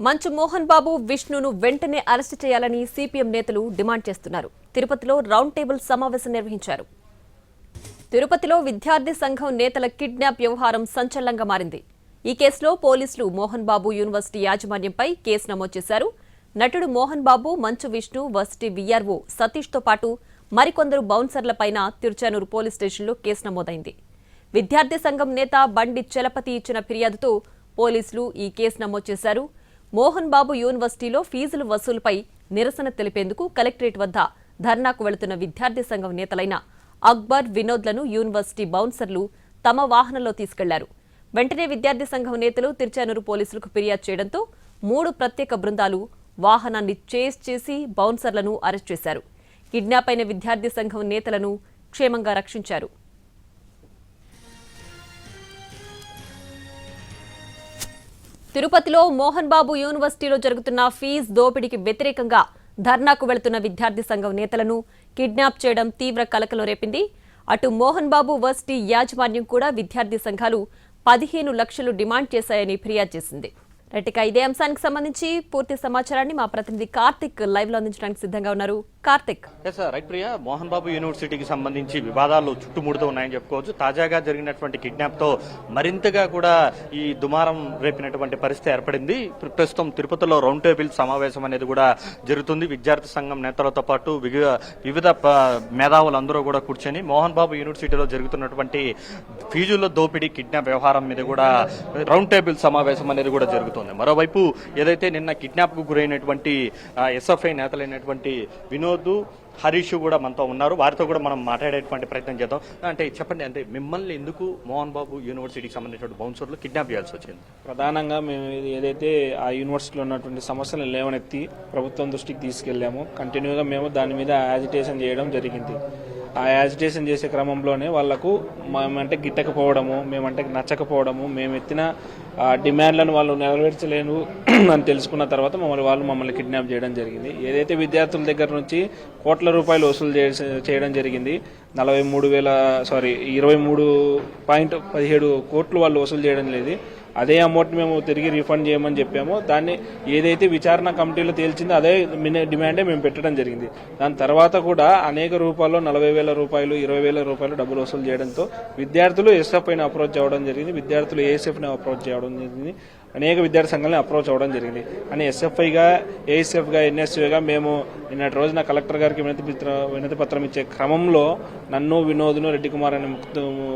మంచు మోహన్ బాబు విష్ణును వెంటనే అరెస్టు చేయాలని సిపిఎం నేతలు డిమాండ్ చేస్తున్నారు. తిరుపతిలో రౌండ్ టేబుల్ సమావేశం నిర్వహించారు. తిరుపతిలో విద్యార్థి సంఘం నేతల కిడ్నాప్ వ్యవహారం సంచలనంగా మారింది. ఈ కేసులో పోలీసులు మోహన్ బాబు యూనివర్సిటీ యాజమాన్యంపై కేసు నమోదు చేశారు. నటుడు మోహన్ బాబు మంచు విష్ణు వర్సిటీ వీఆర్ఓ సతీష్తో పాటు మరికొందరు బౌన్సర్లపైన తిరుచానూరు పోలీస్ స్టేషన్లో కేసు నమోదైంది. విద్యార్థి సంఘం నేత బండి చలపతి ఇచ్చిన ఫిర్యాదుతో పోలీసులు ఈ కేసు నమోదు చేశారు. మోహన్ బాబు యూనివర్సిటీలో ఫీజుల వసూలుపై నిరసన తెలిపేందుకు కలెక్టరేట్ వద్ద ధర్నాకు వెళుతున్న విద్యార్థి సంఘం నేతలైన అక్బర్ వినోద్లను యూనివర్సిటీ బౌన్సర్లు తమ వాహనంలో తీసుకెళ్ళారు. వెంటనే విద్యార్థి సంఘం నేతలు తిరుచానూరు పోలీసులకు ఫిర్యాదు చేయడంతో మూడు ప్రత్యేక బృందాలు వాహనాన్ని చేస్ చేసి బౌన్సర్లను అరెస్ట్ చేశారు. కిడ్నాప్ అయిన విద్యార్థి సంఘం నేతలను క్షేమంగా రక్షించారు. తిరుపతిలో మోహన్ బాబు యూనివర్సిటీలో జరుగుతున్న ఫీజు దోపిడీకి వ్యతిరేకంగా ధర్నాకు వెళుతున్న విద్యార్థి సంఘం నేతలను కిడ్నాప్ చేయడం తీవ్ర కలకలం రేపింది. అటు మోహన్ బాబు వర్సిటీ యాజమాన్యం కూడా విద్యార్థి సంఘాలు పదిహేను లక్షలు డిమాండ్ చేశాయని ఫిర్యాదు చేసింది. ఇక ఇదే అంశానికి సంబంధించి పూర్తి సమాచారాన్ని మా ప్రతినిధి కార్తిక్ లైవ్లో అందించడానికి సిద్ధంగా ఉన్నారు. Karthik. Yes sir right Priya Mohan Babu యూనివర్సిటీకి సంబంధించి వివాదాలు చుట్టుముడుతూ ఉన్నాయని చెప్పుకోవచ్చు. తాజాగా జరిగినటువంటి కిడ్నాప్తో మరింతగా కూడా ఈ దుమారం రేపినటువంటి పరిస్థితి ఏర్పడింది. ప్రస్తుతం తిరుపతిలో రౌండ్ టేబుల్ సమావేశం అనేది కూడా జరుగుతుంది. విద్యార్థి సంఘం నేతలతో పాటు వివిధ వివిధ మేధావులందరూ కూడా కూర్చొని మోహన్ బాబు యూనివర్సిటీలో జరుగుతున్నటువంటి ఫీజుల దోపిడీ కిడ్నాప్ వ్యవహారం మీద కూడా రౌండ్ టేబుల్ సమావేశం అనేది కూడా జరుగుతుంది. మరోవైపు ఏదైతే నిన్న కిడ్నాప్కు గురైనటువంటి ఎస్ఎఫ్ఐ నేతలైనటువంటి వినోద్ హరీష్ కూడా మనతో ఉన్నారు. వారితో కూడా మనం మాట్లాడేటువంటి ప్రయత్నం చేద్దాం. అంటే చెప్పండి అంటే మిమ్మల్ని ఎందుకు మోహన్ బాబు యూనివర్సిటీకి సంబంధించిన బౌన్సర్లు కిడ్నాప్ చేయాల్సి వచ్చింది? ప్రధానంగా మేము ఏదైతే ఆ యూనివర్సిటీలో ఉన్నటువంటి సమస్యలను లేవనెత్తి ప్రభుత్వం దృష్టికి తీసుకెళ్ళాము కంటిన్యూగా మేము దాని మీద యాజిటేషన్ చేయడం జరిగింది. ఆ యాజిటేషన్ చేసే క్రమంలోనే వాళ్ళకు మేమంటే గిట్టకపోవడము మేమంటే నచ్చకపోవడము మేము ఎత్తిన ఆ డిమాండ్లను వాళ్ళు నెరవేర్చలేను అని తెలుసుకున్న తర్వాత మమ్మల్ని వాళ్ళు మమ్మల్ని కిడ్నాప్ చేయడం జరిగింది. ఏదైతే విద్యార్థుల దగ్గర నుంచి కోట్ల రూపాయలు వసూలు చేయడం జరిగింది నలభై మూడు వేల సారీ ఇరవై మూడు పాయింట్ పదిహేడు కోట్లు వాళ్ళు వసూలు చేయడం లేదు. అదే అమౌంట్ మేము తిరిగి రిఫండ్ చేయమని చెప్పాము. దాన్ని ఏదైతే విచారణ కమిటీలో తేల్చిందో అదే మిన- డిమాండే మేము పెట్టడం జరిగింది. దాని తర్వాత కూడా అనేక రూపాల్లో నలభై వేల రూపాయలు ఇరవై వేల రూపాయలు డబ్బులు వసూలు చేయడంతో విద్యార్థులు ఎస్ఎఫ్ఐని అప్రోచ్ అవ్వడం జరిగింది. విద్యార్థులు ఏఎస్ఎఫ్ని అప్రోచ్ చేయడం జరిగింది. అనేక విద్యార్థి సంఘాలను అప్రోచ్ అవ్వడం జరిగింది. అని ఎస్ఎఫ్ఐగా ఏఎస్ఎఫ్గా ఎన్ఎస్యూగా మేము నిన్నటి రోజున కలెక్టర్ గారికి వినతి వినతి పత్రం ఇచ్చే క్రమంలో నన్ను వినోద్ను రెడ్డి కుమార్ అనే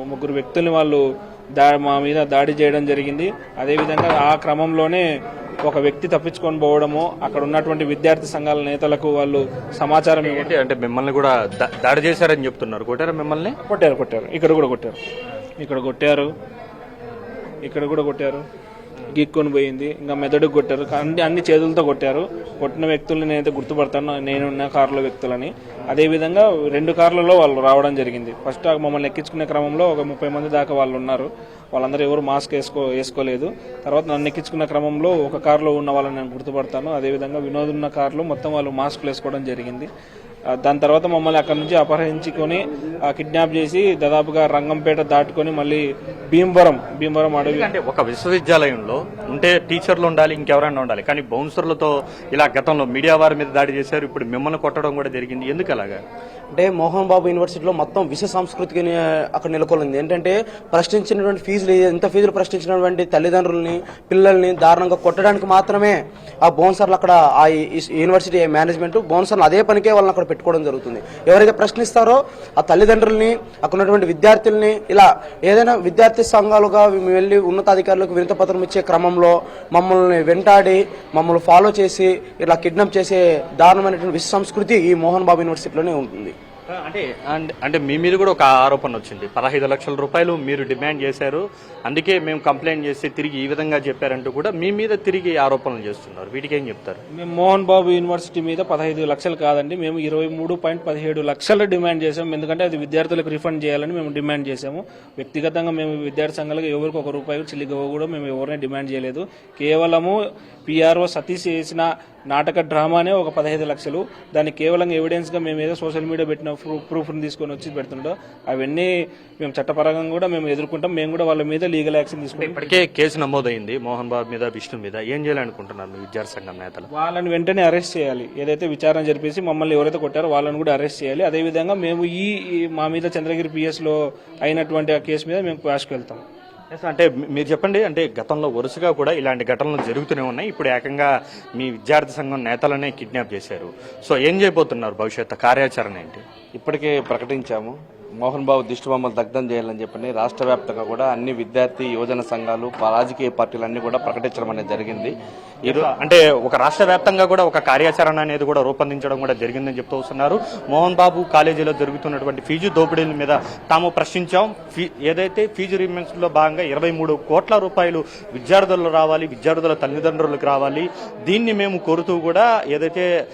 ముగ్గురు వ్యక్తుల్ని వాళ్ళు దా మా మీద దాడి చేయడం జరిగింది. అదేవిధంగా ఆ క్రమంలోనే ఒక వ్యక్తి తప్పించుకొని పోవడము అక్కడ ఉన్నటువంటి విద్యార్థి సంఘాల నేతలకు వాళ్ళు సమాచారం ఏంటి అంటే మిమ్మల్ని కూడా దా- దాడి చేశారని చెప్తున్నారు. కొట్టారా మిమ్మల్ని? కొట్టారు కొట్టారు. ఇక్కడ కూడా కొట్టారు. ఇక్కడ కొట్టారు. ఇక్కడ కూడా కొట్టారు. గీక్కొని పోయింది. ఇంకా మెదడుకు కొట్టారు. అన్ని అన్ని చేతులతో కొట్టారు. కొట్టిన వ్యక్తుల్ని నేనైతే గుర్తుపడతాను. నేనున్న కారులో వ్యక్తులని. అదేవిధంగా రెండు కార్లలో వాళ్ళు రావడం జరిగింది. ఫస్ట్ మమ్మల్ని ఎక్కించుకునే క్రమంలో ఒక ముప్పై మంది దాకా వాళ్ళు ఉన్నారు. వాళ్ళందరూ ఎవరు మాస్క్ వేసుకో వేసుకోలేదు. తర్వాత నన్ను ఎక్కించుకున్న క్రమంలో ఒక కారులో ఉన్న వాళ్ళని నేను గుర్తుపడతాను. అదేవిధంగా వినోద్ ఉన్న కారులో మొత్తం వాళ్ళు మాస్క్లు వేసుకోవడం జరిగింది. దాని తర్వాత మమ్మల్ని అక్కడ నుంచి అపహరించుకొని కిడ్నాప్ చేసి దాదాపుగా రంగంపేట దాటుకొని మళ్ళీ భీమవరం భీమవరం అడవి. అంటే ఒక విశ్వవిద్యాలయంలో ఉంటే టీచర్లు ఉండాలి ఇంకెవరైనా ఉండాలి. కానీ బౌన్సర్లతో ఇలా గతంలో మీడియా వారి మీద దాడి చేశారు ఇప్పుడు మిమ్మల్ని కొట్టడం కూడా జరిగింది. ఎందుకు అలాగా? అంటే మోహన్ బాబు యూనివర్సిటీలో మొత్తం విశ్వ సంస్కృతికి అక్కడ నెలకొల్లింది ఏంటంటే ప్రశ్నించినటువంటి ఫీజులు ఎంత ఫీజులు ప్రశ్నించినటువంటి తల్లిదండ్రుల్ని పిల్లల్ని దారుణంగా కొట్టడానికి మాత్రమే ఆ బౌన్సర్లు అక్కడ ఆ ఈ- యూనివర్సిటీ మేనేజ్మెంట్ బౌన్సర్లు అదే పనికే వాళ్ళని అక్కడ పెట్టుకోవడం జరుగుతుంది. ఎవరైతే ప్రశ్నిస్తారో ఆ తల్లిదండ్రుల్ని అక్కడ ఉన్నటువంటి విద్యార్థుల్ని ఇలా ఏదైనా విద్యార్థి సంఘాలుగా మేము వెళ్ళి ఉన్నతాధికారులకు వినతపత్రం ఇచ్చే క్రమంలో మమ్మల్ని వెంటాడి మమ్మల్ని ఫాలో చేసి ఇలా కిడ్నాప్ చేసే దారుణమైనటువంటి విశ్వ సంస్కృతి ఈ మోహన్ బాబు యూనివర్సిటీలోనే ఉంటుంది. అంటే అంటే- అంటే మీ మీద కూడా ఒక ఆరోపణ వచ్చింది. పదహైదు లక్షల రూపాయలు మీరు డిమాండ్ చేశారు. అందుకే మేము కంప్లైంట్ చేస్తే తిరిగి ఈ విధంగా చెప్పారంటూ కూడా మీ మీద తిరిగి ఆరోపణలు చేస్తున్నారు. వీటికి ఏం చెప్తారు? మేము మోహన్ బాబు యూనివర్సిటీ మీద పదహైదు లక్షలు కాదండి. మేము ఇరవై మూడు పాయింట్ పదిహేడు లక్షలు డిమాండ్ చేసాము ఎందుకంటే అది విద్యార్థులకు రిఫండ్ చేయాలని మేము డిమాండ్ చేసాము వ్యక్తిగతంగా మేము విద్యార్థి సంఘాలకు ఎవరికి ఒక రూపాయి చిల్లిగవ కూడా మేము ఎవరిని డిమాండ్ చేయలేదు. కేవలము పిఆర్ఓ సతీష్ చేసిన నాటక డ్రామానే ఒక పదహైదు లక్షలు. దాన్ని కేవలం ఎవిడెన్స్గా మేము ఏదో సోషల్ మీడియా పెట్టిన ప్రూఫ్ తీసుకొని వచ్చి పెడుతుండో అవన్నీ మేము చట్టపరంగా కూడా మేము ఎదుర్కొంటాం. మేము కూడా వాళ్ళ మీద లీగల్ యాక్షన్ తీసుకుంటాం. ఇప్పటికే కేసు నమోదైంది. మోహన్ బాబు మీద విష్ణు మీద. ఏం చేయాలనుకుంటున్నారు మీ విద్యార్థి సంఘం నేతలు? వాళ్ళని వెంటనే అరెస్ట్ చేయాలి. ఏదైతే విచారణ జరిపేసి మమ్మల్ని ఎవరైతే కొట్టారో వాళ్ళని కూడా అరెస్ట్ చేయాలి. అదేవిధంగా మేము ఈ మా మీద చంద్రగిరి పిఎస్లో అయినటువంటి ఆ కేసు మీద మేము క్వాష్కి వెళ్తాం. ఎస్ అంటే మీరు చెప్పండి అంటే గతంలో వరుసగా కూడా ఇలాంటి ఘటనలు జరుగుతూనే ఉన్నాయి. ఇప్పుడు ఏకంగా మీ విద్యార్థి సంఘం నేతలనే కిడ్నాప్ చేశారు. సో ఏం చేయబోతున్నారు భవిష్యత్తు కార్యాచరణ ఏంటి? ఇప్పటికే ప్రకటించాము. మోహన్ బాబు దిష్టిబొమ్మలు దగ్ధం చేయాలని చెప్పని రాష్ట్ర వ్యాప్తంగా కూడా అన్ని విద్యార్థి యువజన సంఘాలు రాజకీయ రాజకీయ పార్టీలన్నీ కూడా ప్రకటించడం అనేది జరిగింది. అంటే ఒక రాష్ట్ర వ్యాప్తంగా కూడా ఒక కార్యాచరణ అనేది కూడా రూపొందించడం కూడా జరిగిందని చెప్తూ వస్తున్నారు. మోహన్ బాబు కాలేజీలో జరుగుతున్నటువంటి ఫీజు దోపిడీల మీద తాము ప్రశ్నించాం. ఫీ- ఏదైతే ఫీజు రీమెంట్స్లో భాగంగా ఇరవై మూడు కోట్ల రూపాయలు విద్యార్థులు రావాలి విద్యార్థుల తల్లిదండ్రులకు రావాలి దీన్ని మేము కోరుతూ కూడా ఏదైతే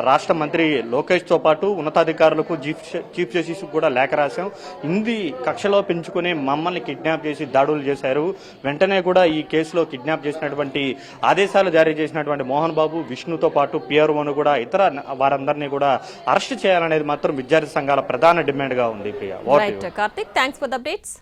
రాష్ట్ర మంత్రి లోకేష్తో పాటు ఉన్నతాధికారులకు చీఫ్ చీఫ్ జస్టిస్ కూడా లేఖ రాశాం. హిందీ కక్షలో పెంచుకుని మమ్మల్ని కిడ్నాప్ చేసి దాడులు చేశారు. వెంటనే కూడా ఈ కేసులో కిడ్నాప్ చేసినటువంటి ఆదేశాలు జారీ చేసినటువంటి మోహన్ బాబు విష్ణుతో పాటు పిఆర్ఓను కూడా ఇతర వారందరినీ కూడా అరెస్ట్ చేయాలనేది మాత్రం విద్యార్థి సంఘాల ప్రధాన డిమాండ్గా ఉంది Priya. Karthik thanks for the updates